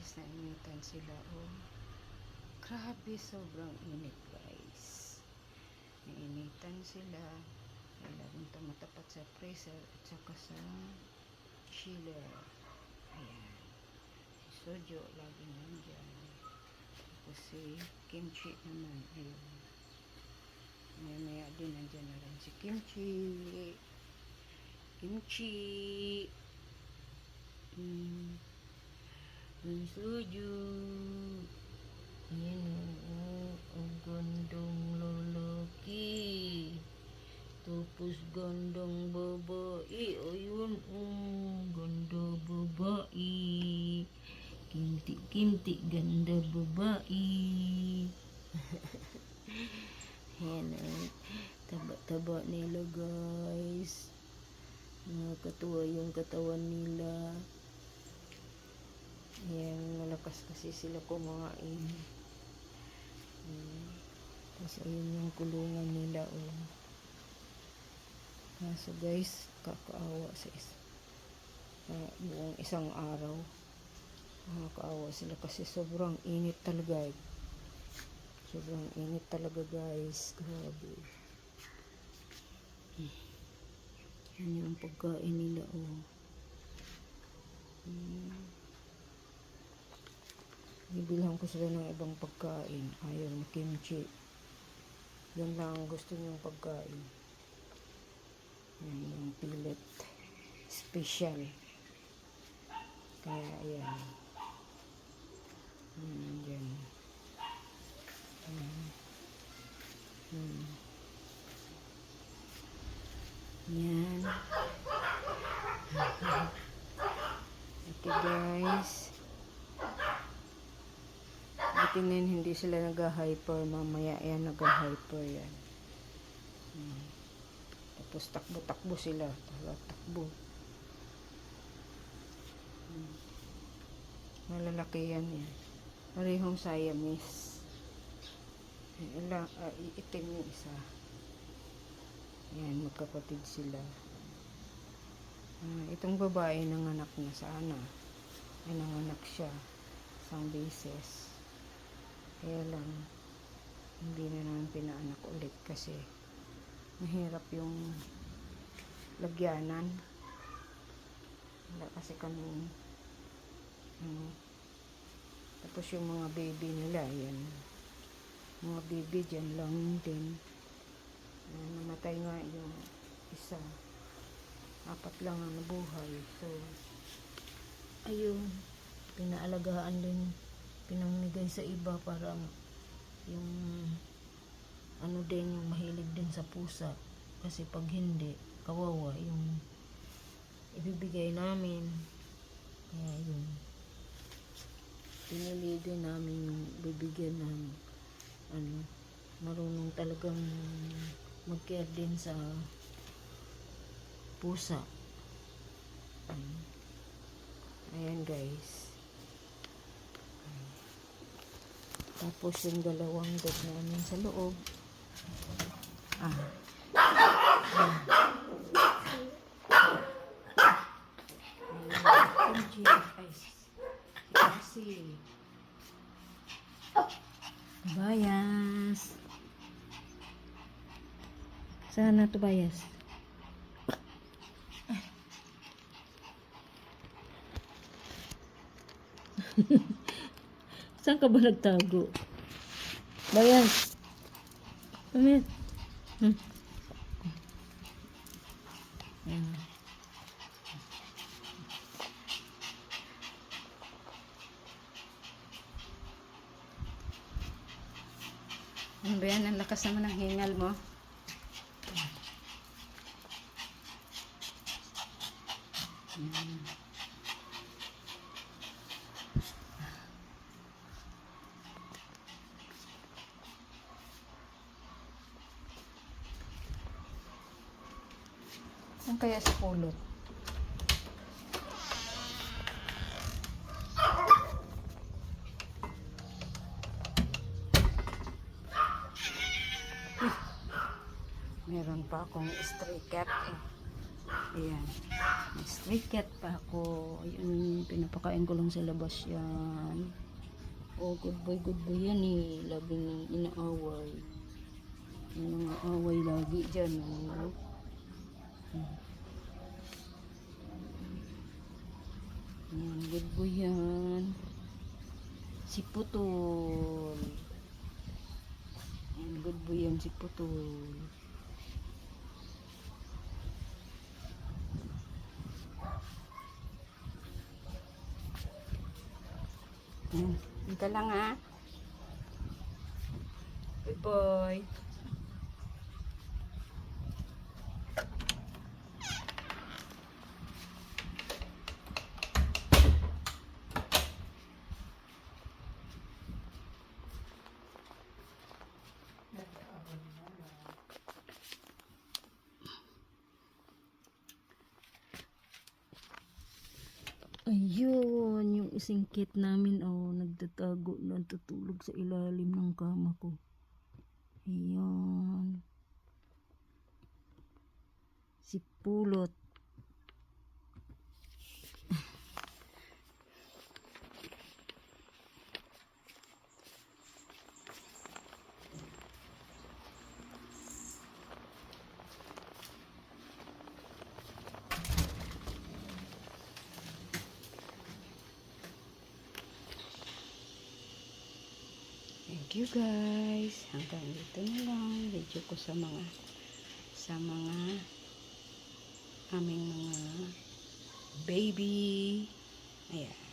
guys, nainitan sila. Oh. Grabe, sobrang init guys. Nainitan sila. Laging tumatapat sa freezer at saka sa chiller. Ayan. Si Sojo, lagi nandyan. Tapos si Kimchi naman. Ayun. Maya maya din nandyan na rin si Kimchi. Kimchi. Hmm. Ang suju. Yan o. Ang gandong lalaki. Tapos gandang babae. Ayun o. Ganda babae. Kinti-kinti ganda babae. Yan o. Taba-taba nila guys. Nakakatuwa yung katawan nila. Yan, malakas kasi sila kumain. Hmm. Tapos ayun yung kulungan nila. Oh. Kaso guys, kakaawa sa is ah, buong isang araw. Nakakaawa sila kasi sobrang init talaga. eh. Sobrang init talaga guys. Grabe. Yan yung pagkain nila. Oh. Hmm. Bibilhan ko sila ng ibang pagkain. Ayaw na kimchi. Yan lang ang gusto niyong pagkain. Yan yung pilit. Special. Kaya ayan. Hmm, yan. Hmm. Hmm. Yan. Okay guys. Buti na yun, hindi sila nag-hyper. Mamaya yan, nag-hyper yan. Hmm. Tapos takbo-takbo sila. Takbo. Hmm. Malalaki yan yan. Parehong Siamese. Eh, Ila, ah, iitim yung isa. Yan, magkapatid sila. Ah, itong babae nanganak na sana. Ay, nanganak siya. Isang beses. Kaya lang, hindi na naman pinaanak ulit kasi mahirap yung lagyanan. Wala kasi kami ano, tapos yung mga baby nila, yan. Mga baby dyan lang din. Ah, namatay nga yung isa. Apat lang ang nabuhay. So, ayun, pinaalagaan din pinamigay sa iba para yung ano din yung mahilig din sa pusa. Kasi pag hindi kawawa yung ibibigay namin. Kaya yun. Pinili din namin yung bibigyan ng ano marunong talagang mag-care din sa pusa. Ayan guys Tapos yung dalawang dog namin sa loob. Ah. Ah. Bayas. Sana to bayas. Saan ka ba nagtago? Bayan. Pamit. Hmm. Ayan. Ano ba yan? Ang lakas naman ng hingal mo. Ayan. Saan kaya sa pulot? Uy, Meron pa akong stray cat. Ayan. May stray cat pa ako. Ayun, pinapakain ko lang sa labas yan. Oh, good boy, good boy yan eh. Labing inaaway. Yung mga away lagi dyan. Oh. Ayan, good boy yan. Si Putol. Ayan, good boy yan si Putol. Ayan, dito lang ha. Good boy. Isingkit namin, oh, nagtatago na tutulog sa ilalim ng kama ko. Ayun. Si Pulot. Thank you guys. Hanggang dito na lang video ko sa mga sa mga aming mga baby. Ayan.